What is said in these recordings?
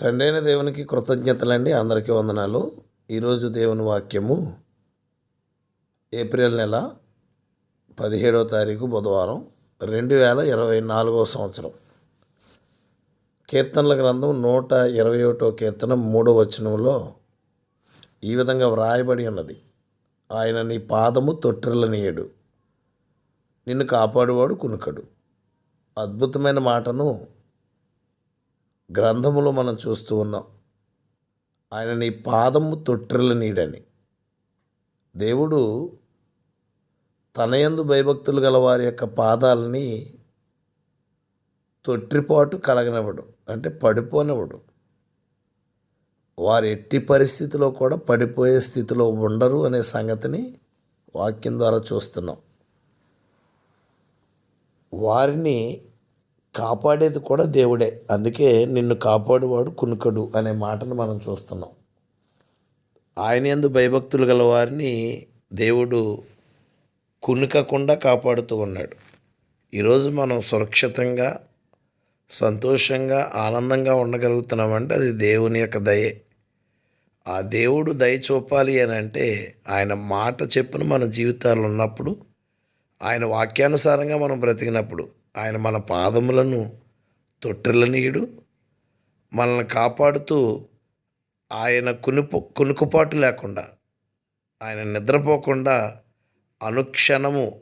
తండ్రైన దేవునికి కృతజ్ఞతలండి. అందరికీ వందనాలు. ఈరోజు దేవుని వాక్యము ఏప్రిల్ నెల పదిహేడవ తారీఖు బుధవారం రెండు వేల ఇరవై నాలుగవ సంవత్సరం. కీర్తనల గ్రంథం నూట ఇరవై ఒకటో కీర్తన మూడో వచనంలో ఈ విధంగా వ్రాయబడి ఉన్నది. ఆయన నీ పాదము తొట్టిల్లనీయడు నిన్ను కాపాడువాడు కునుకడు. అద్భుతమైన మాటను గ్రంథములో మనం చూస్తూ ఉన్నాం. ఆయన నీ పాదము తొట్టిల్ల నీడని. దేవుడు తనయందు భయభక్తులు గల వారి యొక్క పాదాలని తొట్టిపాటు కలగనివ్వడు. అంటే పడిపోనివ్వడు. వారు ఎట్టి పరిస్థితిలో కూడా పడిపోయే స్థితిలో ఉండరు అనే సంగతిని వాక్యం ద్వారా చూస్తున్నాం. వారిని కాపాడేది కూడా దేవుడే. అందుకే నిన్ను కాపాడువాడు కునుకడు అనే మాటను మనం చూస్తున్నాం. ఆయన ఎందు భయభక్తులు గల వారిని దేవుడు కునుకకుండా కాపాడుతూ ఉన్నాడు. ఈరోజు మనం సురక్షితంగా సంతోషంగా ఆనందంగా ఉండగలుగుతున్నామంటే అది దేవుని యొక్క దయే. ఆ దేవుడు దయ చూపాలి అని అంటే ఆయన మాట చెప్పును మన జీవితాలు ఉన్నప్పుడు ఆయన వాక్యానుసారంగా మనం బ్రతికినప్పుడు ఆయన మన పాదములను తొట్టిల్లనీయుడు మనల్ని కాపాడుతూ ఆయన కునుపు కునుకుపాటు లేకుండా ఆయన నిద్రపోకుండా అనుక్షణము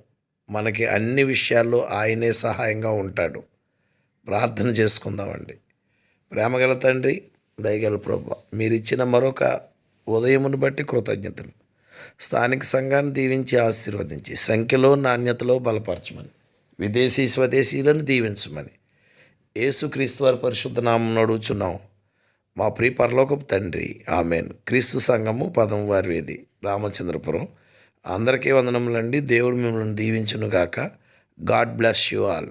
మనకి అన్ని విషయాల్లో ఆయనే సహాయంగా ఉంటాడు. ప్రార్థన చేసుకుందామండి. ప్రేమగల తండ్రి దయగల ప్రభు మీరిచ్చిన మరొక ఉదయమును బట్టి కృతజ్ఞతలు. స్థానిక సంఘాన్ని దీవించి ఆశీర్వదించి సంఖ్యలో నాణ్యతలో బలపరచమని. విదేశీ స్వదేశీలను దీవించమని. యేసుక్రీస్తు వారి పరిశుద్ధ నామం నడుచున్నాం మా ప్రియ పరలోకపు తండ్రి ఆమెన్. క్రీస్తు సంఘము పదం వారి వేది రామచంద్రపురం. అందరికీ వందనములండి. దేవుడు మిమ్మల్ని దీవించునుగాక. God bless you all.